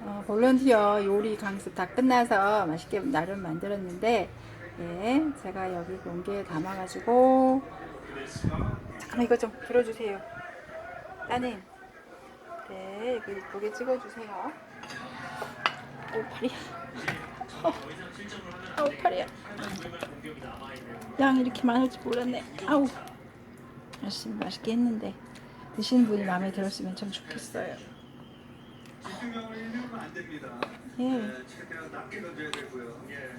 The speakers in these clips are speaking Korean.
어, 볼런티어 요리 강습 다 끝나서 맛있게 나름 만들었는데 예, 제가 여기 용기에 담아가지고 잠깐만 이거 좀 들어주세요. 따님. 네 여기 예쁘게 찍어주세요. 오 팔이야 어, 아우 팔이야. 양 이렇게 많을 줄 몰랐네. 아우. 열심히 맛있게 했는데. 드시는 분이 마음에 들었으면 참 좋겠어요 집중력을 잃으면 안 됩니다. 예. 네, 최대한 낮게 던져야 되고요. 예.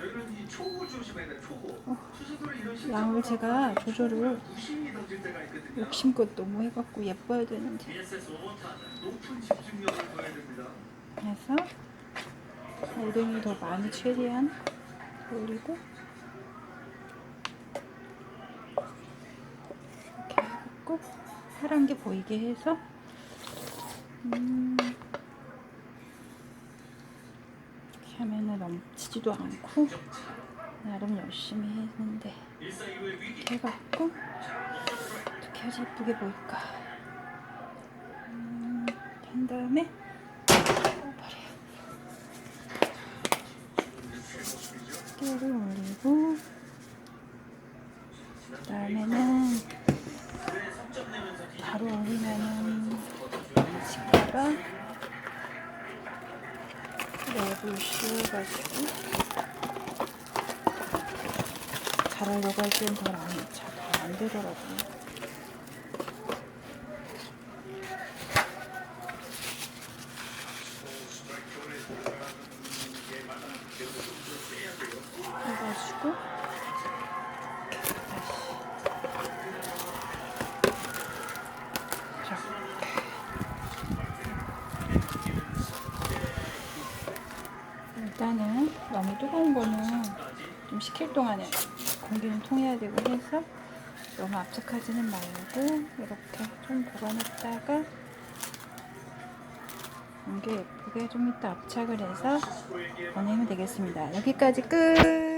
여기는 이 초고 조심해야 돼요. 초고. 투수들은 이런 어. 양을 제가 조절을 무심히 던질 때가 있거든요. 욕심껏 너무 해갖고 예뻐야 되는데 BSS 5타 높은 집중력을 둬야 됩니다. 그래서 오뎅이 더 많이 최대한 올리고 이렇게 해갖고 파란 게 보이게 해서 음 이렇게 하면은 넘치지도 않고 나름 열심히 했는데 이렇게 해갖고 어떻게 해야지 예쁘게 보일까 음, 한 다음에 어, 버려요. 깨를 올리고 그 다음에는 바로 올리면은 식기가 랩을 씌워가지고 잘하려고 할 때는 잘안 되더라고요. 해가지고 일단은 너무 뜨거운 거는 좀 식힐 동안에 공기는 통해야 되고 해서 너무 압착하지는 말고 이렇게 좀 보관했다가 공기 예쁘게 좀 이따 압착을 해서 보내면 되겠습니다. 여기까지 끝!